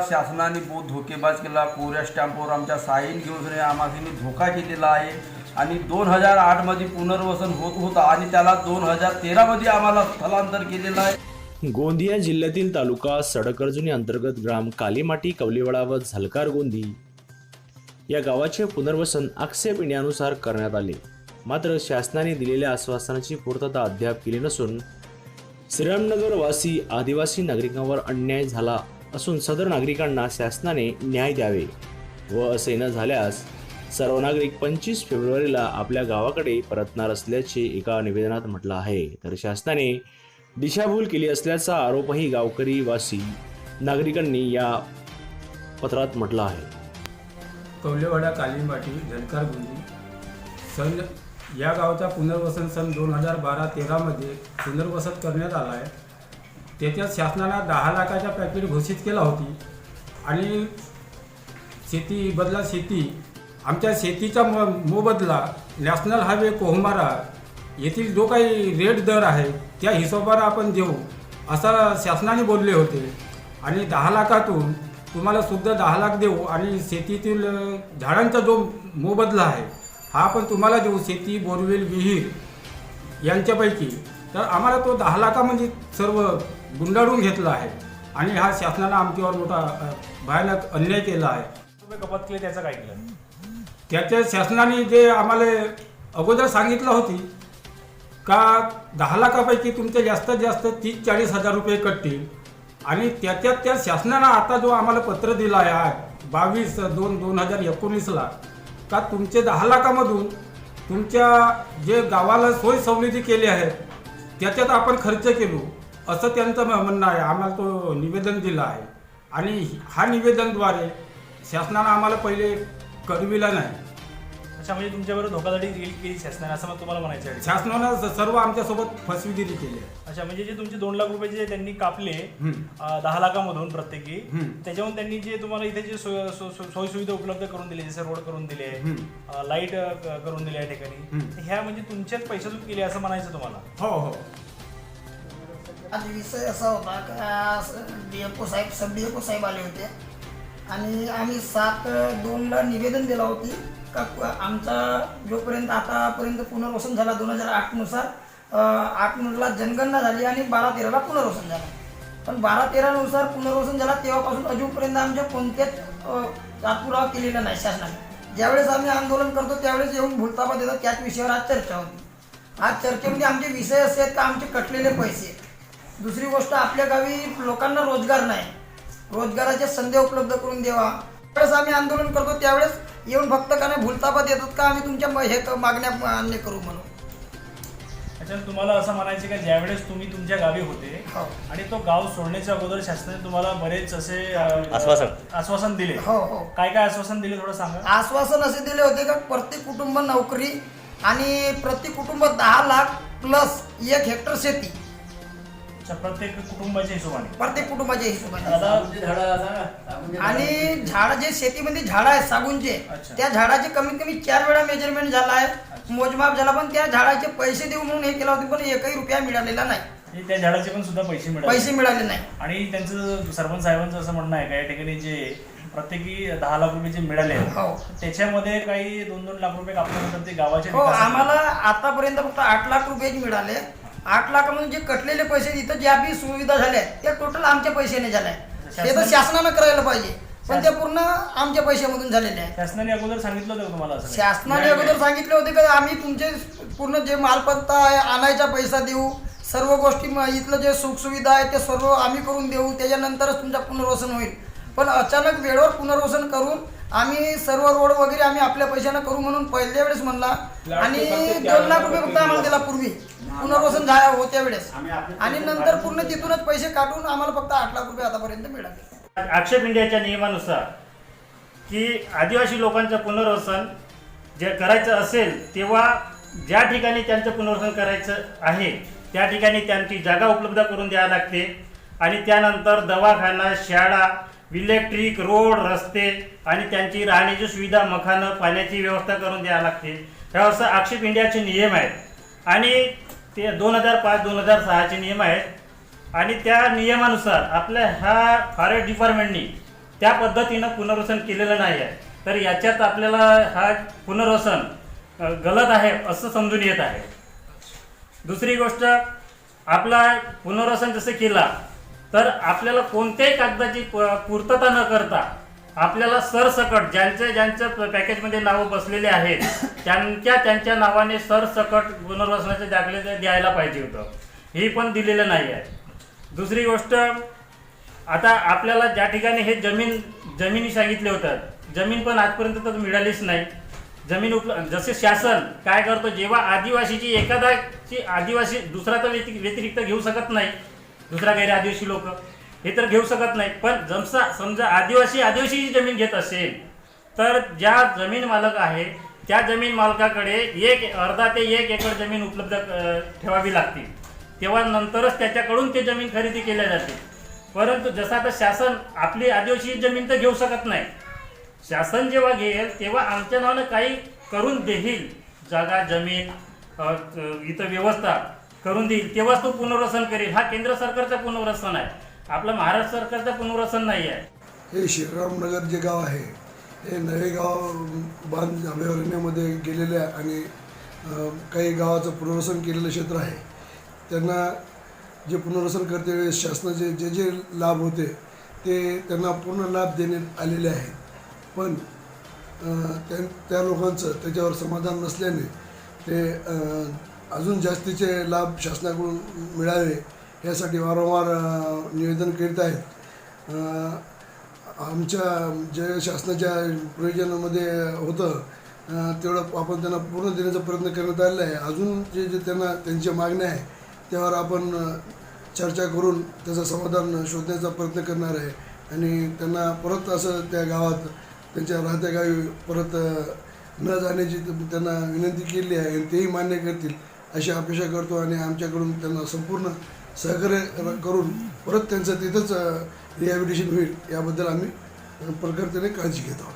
शासनाने बहुत धोकेबाज केला कोऱ्या स्टॅम्पवर आमच्या साईन घेऊन आम्हाला धोका केलेला आहे. आणि दोन हजार आठमध्ये पुनर्वसन होत होतं आणि त्याला दोन हजार तेरामध्ये आम्हाला स्थलांतर केलेलं आहे. गोंदिया जिल्ह्यातील तालुका सडकर्जुनी अंतर्गत ग्राम कालीमाटी कवलीवाडा व झलकार गोंदी. या गावाचे पुनर्वसन आक्षेप येण्यानुसार करण्यात आले. मात्र शासनाने दिलेल्या आश्वासनाची पूर्तता अद्याप केली नसून श्रीरामनगरवासी आदिवासी नागरिकांवर अन्याय झाला. असून सदर नागरिकांना शासनाने न्याय द्यावे व असे न झाल्यास सर्व नागरिक पंचवीस फेब्रुवारीला आपल्या गावाकडे परतणार असल्याचे एका निवेदनात म्हटलं आहे. तर शासनाने दिशाभूल केली असल्याचा आरोपही गावकरी वासी नागरिकांनी या पत्रात म्हटलं आहे. कवलेवाडा कालीमाटी झलकार गुंजी सन या गावचा पुनर्वसन सन दोन हजार बारा तेरामध्ये पुनर्वसन करण्यात आला आहे. त्याच्यात शासनाला दहा लाखाच्या पॅकेट घोषित केला होती. आणि शेती बदला शेती आमच्या शेतीचा म मोबदला नॅशनल हायवे कोहमारा येथील जो काही रेट दर आहे त्या हिशोबाने आपण देऊ असं शासनाने बोलले होते. आणि दहा लाखातून तुम्हाला सुद्धा दहा लाख देऊ आणि शेतीतील झाडांचा जो मोबदला आहे हा आपण तुम्हाला देऊ शेती बोरवेल विहीर यांच्यापैकी. तर आम्हाला तो दहा लाखामध्ये सर्व गुंडाळून घेतला आहे. आणि हा शासनानं आमच्यावर मोठा भयानक अन्याय केला आहे. रुपये कपात केले त्याचं काय केलं? त्याच्या शासनाने जे आम्हाला अगोदर सांगितलं होती का दहा लाखापैकी तुमचे जास्तीत जास्त तीस चाळीस हजार रुपये कटतील. आणि त्याच्यात त्या शासनानं आता जो आम्हाला पत्र दिलं आहे आज बावीस दोन दोन हजार एकोणीसला का तुमचे दहा लाखामधून तुमच्या जे गावाला सोय सवलती केली आहेत त्याच्यात आपण खर्च केलो. असं त्यांचं म्हणणं आहे आम्हाला तो निवेदन दिलं आहे आणि हा निवेदनद्वारे शासनानं आम्हाला पहिले कळविला नाही अच्छा म्हणजे तुमच्याबरोबर धोकाधडी केली केली शासनाने असं मग तुम्हाला म्हणायचं आहे शासनानं स- सर्व आमच्यासोबत फसवेगिरी केली आहे अच्छा म्हणजे जे तुमचे दोन लाख रुपये जे त्यांनी कापले हम्म. अं, दहा लाखामधून प्रत्येकी हम्म. त्याच्याहून त्यांनी जे तुम्हाला इथे जे सोय सो- सो- सोयीसुविधा उपलब्ध करून दिले जसे रोड करून दिले हम्म. लाइट करून दिले या ठिकाणी हम्म. ह्या म्हणजे तुमच्याच पैशातून केले असं म्हणायचं तुम्हाला हो हो आज विषय असा होता का डी एफ ओ साहेब सब डी एफ ओ साहेब आले होते. आणि आम्ही सात दोनला निवेदन दिलं होती का आमचा जोपर्यंत आतापर्यंत पुनर्वसन झाला दोन हजार आठनुसार आठ नऊला जनगणना झाली आणि बारा तेराला पुनर्वसन झालं. पण बारा तेरानुसार पुनर्वसन झाला तेव्हापासून अजूनपर्यंत आमच्या कोणत्याच अ, पाठपुरावा केलेला नाही शासनाने. ज्यावेळेस आम्ही आंदोलन करतो त्यावेळेस येऊन भूलताबा देतो त्याच विषयावर आज चर्चा होती. आज चर्चेमध्ये आमचे विषय असे आहेत का आमचे कटलेले पैसे दुसरी गोष्ट आपल्या गावी लोकांना रोजगार नाही. रोजगाराच्या संधी उपलब्ध करून द्यावा. त्यावेळेस आम्ही आंदोलन करतो त्यावेळेस येऊन फक्त का नाही भूलतापा देतात का? आम्ही तुमच्या हे मागण्या मान्य करू म्हणून. अच्छा तुम्हाला असं म्हणायचं का? ज्यावेळेस तुम्ही तुमच्या गावी होते हो. आणि तो गाव सोडण्याच्या अगोदर शासनाने तुम्हाला बरेच असे अं, आश्वासन. आश्वासन दिले. हो हो. काय काय आश्वासन दिले थोडं सांगा? आश्वासन असे दिले होते का? प्रत्येक कुटुंब नोकरी आणि प्रत्येक कुटुंब दहा लाख प्लस एक हेक्टर शेती. अच्छा प्रत्येक कुटुंबाच्या हिशोबाने. प्रत्येक कुटुंबाच्या हिशोबाने. आणि झाड जे शेतीमध्ये झाड आहेत सागूनचे अच्छा. त्या झाडाचे कमीत कमी चार वेळा मेजरमेंट झाला आहे. मोजमाप झाला पण त्या झाडाचे पैसे देऊ म्हणून हे केलं होते पण एकही रुपया मिळालेला नाही. त्या झाडाचे पण सुद्धा पैसे मिळाले. पैसे मिळाले नाही. आणि त्यांचं सरपंच साहेबांचं असं म्हणणं आहे का या ठिकाणी जे प्रत्येकी दहा लाख रुपये जे मिळाले हो. त्याच्यामध्ये काही दोन दोन लाख रुपये कापल्यानंतर ते गावाच्या हो विकासासाठी- आम्हाला आतापर्यंत फक्त आठ लाख रुपयेच मिळाले. आठ लाखामधून जे कटलेले पैसे इथं ज्या बी सुविधा झाल्या त्या टोटल आमच्या पैशाने झाल्या. ते तर शासनानं करायला पाहिजे. पण ते पूर्ण आमच्या पैशामधून झालेले आहे. शासनाने अगोदर सांगितलं होतं का तुम्हाला असं? शासनाने अगोदर सांगितले होते की आम्ही तुमचे पूर्ण जे मालपत्ता आहे आणायचा पैसा देऊ. सर्व गोष्टी म- इथलं जे सुखसुविधा आहे ते सर्व आम्ही करून देऊ. त्याच्यानंतरच तुमचं पुनर्वसन होईल. पण अचानक वेळेवर पुनर्वसन करून आम्ही सर्व रोड वगैरे आम्ही आपल्या पैशानं करू म्हणून पहिल्या वेळेस म्हणला. आणि दोन लाख रुपये फक्त आम्हाला दिला पूर्वी. पुनर्वसन झाल्या होत्या वेळेस आणि नंतर पूर्ण तिथूनच पैसे काढून आम्हाला फक्त आठ लाख रुपये आतापर्यंत मिळाले. आक्षेप इंडियाच्या नियमानुसार की आदिवासी लोकांचं पुनर्वसन जे करायचं असेल तेव्हा ज्या ठिकाणी त्यांचं पुनर्वसन करायचं आहे त्या ठिकाणी त्यांची जागा उपलब्ध करून द्यावी लागते. आणि त्यानंतर दवाखाना शाळा इलेक्ट्रिक रोड रस्ते आणि त्यांची राहण्याची सुविधा मखानं पाण्याची व्यवस्था करून द्यावी लागते. ह्या असं आक्षेप इंडियाचे नियम आहेत. आणि ते दोन हजार पाच दोन हजार सहाचे नियम आहेत. आणि त्या नियमानुसार आपल्या ह्या फॉरेस्ट डिपार्टमेंटनी त्या पद्धतीनं पुनर्वसन केलेलं नाही आहे. तर याच्यात आपल्याला हा पुनर्वसन गलत आहे असं समजून येत आहे. दुसरी गोष्ट आपला पुनर्वसन जसं केला तर आपल्याला कोणत्याही कागदाची प- पूर्तता न करता आपल्याला सरसकट ज्यांचे ज्यांच्या प- पॅकेजमध्ये नावं बसलेले आहेत त्यांच्या त्यांच्या नावाने सरसकट पुनर्वसनाचे दाखले द्यायला पाहिजे होतं. हे पण दिलेलं नाही आहे. दुसरी गोष्ट आता आपल्याला ज्या ठिकाणी हे जमीन जमिनी सांगितले होतात जमीन पण आजपर्यंत तर मिळालीच नाही. जमीन उप जसे शासन काय करतो जेव्हा आदिवासीची एखादाची आदिवासी दुसरा तर व्यतिरिक्त घेऊ शकत नाही. दुसरा गैर आदिवासी लोक. हे तर घेऊ शकत नाही. पण जमसा समजा आदिवासी आदिवासीची जमीन घेत असेल तर ज्या जमीन मालक आहे त्या जमीन मालकाकडे एक अर्धा ते एक एकर जमीन उपलब्ध ठेवावी लागते तेव्हा नंतरच त्याच्याकडून ते जमीन खरेदी केल्या जाते परंतु जसं आता शासन आपली आदिवासी जमीन तर घेऊ शकत नाही. शासन जेव्हा घेईल तेव्हा आमच्या नावानं काही करून देईल. जागा जमीन इथं व्यवस्था करून देईल. तेव्हाच तो पुनर्वसन करेल. हा केंद्र सरकारचा पुनर्वसन आहे. आपलं महाराष्ट्र सरकारचं पुनर्वसन नाही आहे. हे श्रीरामनगर जे गाव आहे हे नवे गाव बांध अभयारण्यामध्ये गेलेले आणि काही गावाचं पुनर्वसन केलेलं क्षेत्र आहे. त्यांना जे पुनर्वसन करते वेळेस शासनाचे जे जे लाभ होते ते त्यांना पूर्ण लाभ देण्यात आलेले आहेत. पण त्या त्या लोकांचं त्याच्यावर समाधान नसल्याने ते अजून जास्तीचे लाभ शासनाकडून मिळावे यासाठी वारंवार निवेदन करीत आहेत. आमच्या जे शासनाच्या प्रयोजनामध्ये होतं तेवढं आपण त्यांना पूर्ण देण्याचा प्रयत्न करण्यात आलेला आहे. अजून जे जे त्यांना त्यांच्या मागण्या आहे त्यावर आपण चर्चा करून त्याचं समाधान शोधण्याचा प्रयत्न करणार आहे. आणि त्यांना परत असं त्या गावात त्यांच्या राहत्या गावी परत न जाण्याची त्यांना विनंती केली आहे आणि तेही मान्य करतील अशी अपेक्षा करतो आणि आमच्याकडून त्यांना संपूर्ण सहकार्य करून परत त्यांचं तिथंच रिहॅबिलिटेशन होईल याबद्दल आम्ही प्रखरतेने काळजी घेत आहोत.